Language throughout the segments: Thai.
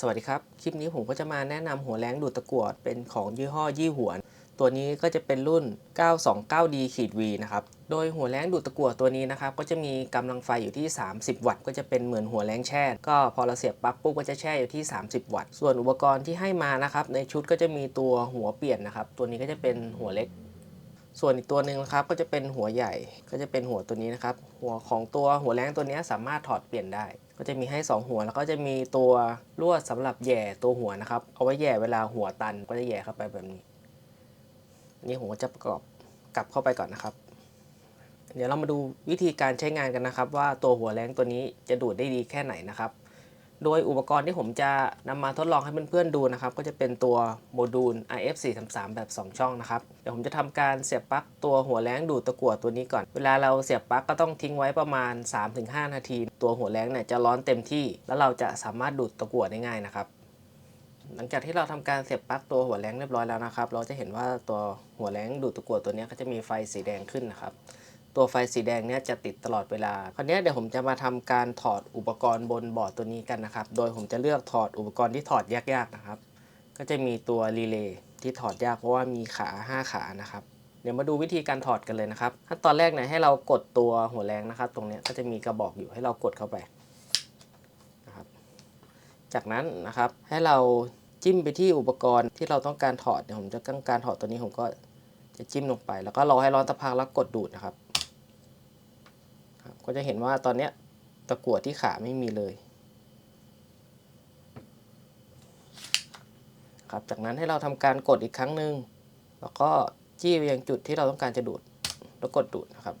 สวัสดีครับ คลิปนี้ผมก็จะมาแนะนำหัวแรงดูดตะกั่วเป็นของยี่ห้อยี่หวน ตัวนี้ก็จะเป็นรุ่น 929D ขีด V นะครับ โดยหัวแรงดูดตะกั่วตัวนี้นะครับ ก็จะมีกำลังไฟอยู่ที่ 30 วัตต์ ก็จะเป็นเหมือนหัวแรงแช่ ก็พอเราเสียบปลั๊กปุ๊บก็จะแช่อยู่ที่ 30 วัตต์ ส่วนอุปกรณ์ที่ให้มานะครับ ในชุดก็จะมีตัวหัวเปลี่ยนนะครับ ตัวนี้ก็จะเป็นหัวเล็ก ส่วนอีกตัวหนึ่งนะครับ ก็จะเป็นหัวใหญ่ ก็จะเป็นหัวตัวนี้นะครับ หัวของตัวหัวแรงตัวนี้สามารถถอดเปลี่ยนได้ ก็จะมีให้ 2 หัว แล้วก็จะมีตัวลวดสำหรับแย่ตัวหัวนะครับ เอาไว้แย่เวลาหัวตันก็จะแย่เข้าไปแบบนี้นี่ผมก็จะประกอบกลับเข้าไปก่อนนะครับ เดี๋ยวเรามาดูวิธีการใช้งานกันนะครับ ว่าตัวหัวแรงตัวนี้จะดูดได้ดีแค่ไหนนะครับ โดยอุปกรณ์ที่ผมจะนำมาทดลองให้เพื่อนๆดูนะครับ ก็จะเป็นตัวโมดูล IF433 แบบ 2 ช่องนะครับ เดี๋ยวผมจะทำการเสียบปลั๊กตัวหัวแรงดูดตะกั่วตัวนี้ก่อน เวลาเราเสียบปลั๊กก็ต้องทิ้งไว้ประมาณ 3-5 นาที ตัวหัวแรงเนี่ยจะร้อนเต็มที่ แล้วเราจะสามารถดูดตะกั่วได้ง่ายนะครับหลังจากที่เราทำการเสียบปลั๊กตัวหัวแรงเรียบร้อยแล้วนะครับ เราจะเห็นว่าตัวหัวแรงดูดตะกั่วตัวนี้ก็จะมีไฟสีแดงขึ้นนะครับ ตัวไฟสีแดงเนี่ยจะติดตลอดเวลา คราวนี้เดี๋ยวผมจะมาทำการถอดอุปกรณ์บนบอร์ดตัวนี้กันนะครับ โดยผมจะเลือกถอดอุปกรณ์ที่ถอดยากๆนะครับ ก็จะมีตัวรีเลย์ที่ถอดยากเพราะว่ามีขา 5 ขานะครับ เดี๋ยวมาดูวิธีการถอดกันเลยนะครับขั้นตอนแรกเนี่ยให้เรากดตัวหัวแรงนะครับ ตรงนี้ก็จะมีกระบอกอยู่ให้เรากดเข้าไปนะครับ จากนั้นนะครับให้เราจิ้มไปที่อุปกรณ์ที่เราต้องการถอดเดี๋ยวผมจะต้องการถอดตัวนี้ผมก็จะจิ้มลงไป แล้วก็รอให้ร้อนสักพักแล้วกดดูดนะครับ ก็จะเห็นว่าตอนเนี้ยตะกั่วที่ขาไม่มีเลย ครับ จากนั้นให้เราทำการกดอีกครั้งหนึ่งแล้วก็จี้ไปยังจุดที่เราต้องการจะดูด แล้วกดดูดนะครับ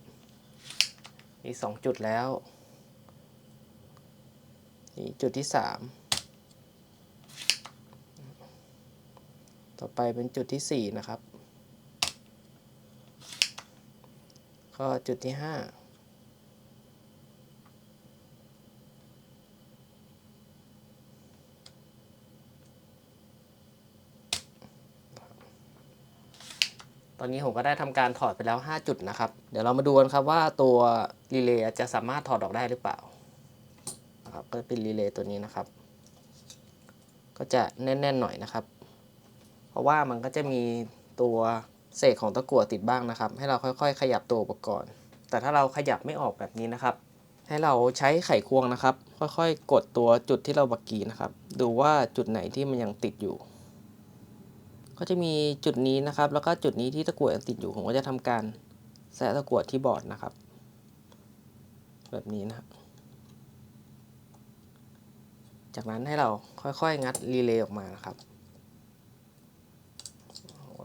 มีสองจุดแล้วนี่จุดที่สามต่อไปเป็นจุดที่สี่นะครับ ก็จุดที่ห้า ตอนนี้ผมก็ได้ทำการถอดไปแล้ว 5 จุดนะครับ เดี๋ยวเรามาดูกันครับว่าตัวรีเลย์จะสามารถถอดออกได้หรือเปล่านะครับก็เป็นรีเลย์ตัวนี้นะครับ ก็จะแน่นๆหน่อยนะครับ เพราะว่ามันก็จะมีตัวเศษของตะกั่วติดบ้างนะครับ ให้เราค่อยๆ ขยับตัวอุปกรณ์ แต่ถ้าเราขยับไม่ออกแบบนี้นะครับ ให้เราใช้ไขควงนะครับ ค่อยๆ กดตัวจุดที่เราบักกี้นะครับ ดูว่าจุดไหนที่มันยังติดอยู่ ก็จะมีจุดนี้นะครับ แล้วก็จุดนี้ที่ตะกั่วยังติดอยู่ผมก็จะทำการแสะตะกั่วที่บอร์ดนะครับ แบบนี้นะจากนั้นให้เราค่อยๆ งัดรีเลย์ออกมานะครับ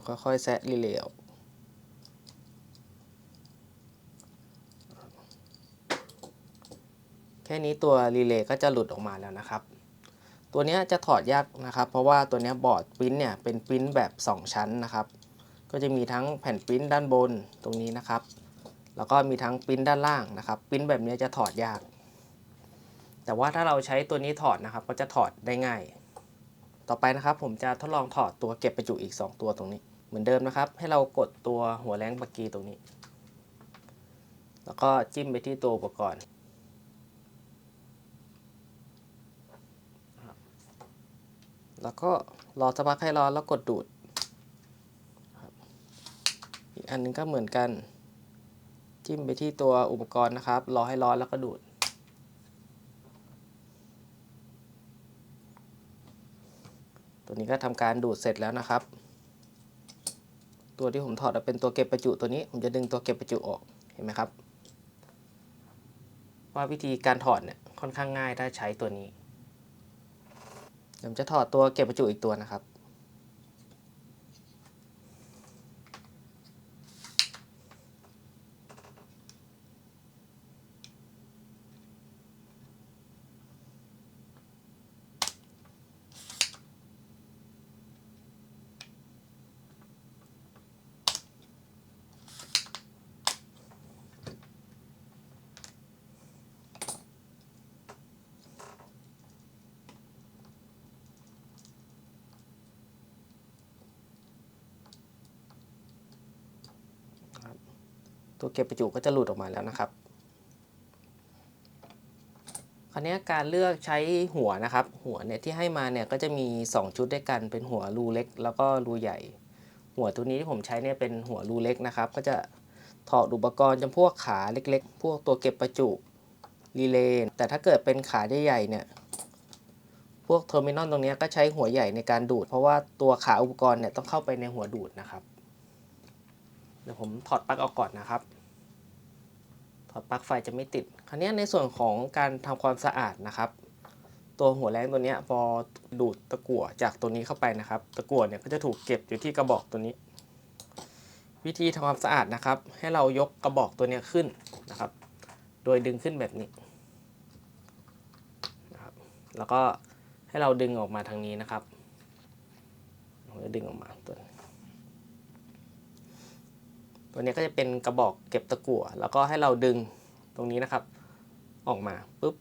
ค่อยๆแซะรีเลย์ออกแค่นี้ตัวรีเลย์ก็จะหลุดออกมาแล้วนะครับ ตัวนี้จะถอดยากนะครับ เพราะว่าตัวนี้บอร์ดปริ้นเนี่ยเป็นปริ้นแบบ 2 ชั้นนะครับ ก็จะมีทั้งแผ่นปริ้นด้านบนตรงนี้นะครับ แล้วก็มีทั้งปริ้นด้านล่างนะครับปริ้นแบบนี้จะถอดยาก แต่ว่าถ้าเราใช้ตัวนี้ถอดนะครับ ก็จะถอดได้ง่าย ต่อไปนะครับ ผมจะทดลองถอดตัวเก็บประจุอีก 2 ตัวตรงนี้ เหมือนเดิมนะครับ ให้เรากดตัวหัวแรงบักกีตรงนี้ แล้วก็จิ้มไปที่ตัวอุปกรณ์ แล้วก็รอสักพักให้ร้อนแล้วกดดูด อีกอันหนึงก็เหมือนกัน จิ้มไปที่ตัวอุปกรณ์นะครับ รอให้ร้อนแล้วก็ดูด ตัวนี้ก็ทำการดูดเสร็จแล้วนะครับ ตัวที่ผมถอดเป็นตัวเก็บประจุตัวนี้ ผมจะดึงตัวเก็บประจุออก เห็นไหมครับ ว่าวิธีการถอดเนี่ยค่อนข้างง่ายถ้าใช้ตัวนี้ เดี๋ยวผมจะถอดตัวเก็บประจุอีกตัวนะครับ ตัวเก็บประจุก็จะหลุดออกมาแล้วนะครับ คราวนี้การเลือกใช้หัวนะครับ หัวเนี่ยที่ให้มาเนี่ยก็จะมี 2 ชุดด้วยกัน เป็นหัวรูเล็ก แล้วก็รูใหญ่ หัวตัวนี้ที่ผมใช้เนี่ยเป็นหัวรูเล็กนะครับ ก็จะถอดอุปกรณ์จำพวกขาเล็ก ๆ พวกตัวเก็บประจุรีเลย์แต่ถ้าเกิดเป็นขาใหญ่ๆเนี่ยพวกเทอร์มินอลตรงนี้ก็ใช้หัวใหญ่ในการดูด เพราะว่าตัวขาอุปกรณ์เนี่ยต้องเข้าไปในหัวดูดนะครับ เดี๋ยวผมถอดปลั๊กออกก่อนนะครับ ถอดปลั๊กไฟจะไม่ติด คราวนี้ในส่วนของการทำความสะอาดนะครับ ตัวหัวแรงตัวนี้พอดูดตะกั่วจากตัวนี้เข้าไปนะครับ ตะกั่วเนี่ยก็จะถูกเก็บอยู่ที่กระบอกตัวนี้ วิธีทำความสะอาดนะครับ ให้เรายกกระบอกตัวนี้ขึ้นนะครับ โดยดึงขึ้นแบบนี้นะครับแล้วก็ให้เราดึงออกมาทางนี้นะครับเราจะดึงออกมาตัวนี้ ตัวนี้ก็จะเป็นกระบอกเก็บตะกั่วแล้วก็ให้เราดึงตรงนี้นะครับ ออกมาปุ๊บ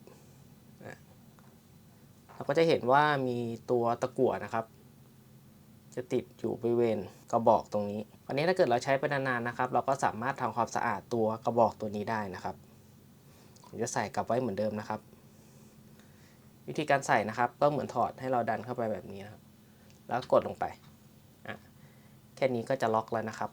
เราก็จะเห็นว่ามีตัวตะกั่วนะครับ จะติดอยู่บริเวณกระบอกตรงนี้อันนี้ถ้าเกิดเราใช้ไปนานๆนะครับ เราก็สามารถทำความสะอาดตัวกระบอกตัวนี้ได้นะครับผมจะใส่กลับไว้เหมือนเดิมนะครับ วิธีการใส่นะครับ ก็เหมือนถอดให้เราดันเข้าไปแบบนี้นะครับ แล้วกดลงไปอะแค่นี้ก็จะล็อกแล้วนะครับ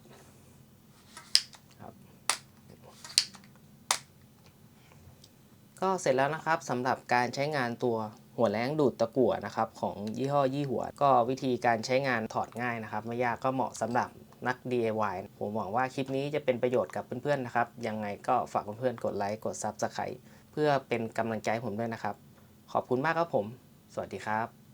ก็เสร็จแล้วนะครับสำหรับการใช้งานตัวหัวแรงดูดตะกั่วนะครับของยี่ห้อยี่หัว ก็วิธีการใช้งานถอดง่ายนะครับ ไม่ยากก็เหมาะสำหรับนัก DIY ผมหวังว่าคลิปนี้จะเป็นประโยชน์กับเพื่อนๆนะครับ ยังไงก็ฝากเพื่อนๆกดไลค์กด Subscribe เพื่อเป็นกำลังใจผมด้วยนะครับ ขอบคุณมากครับผม สวัสดีครับ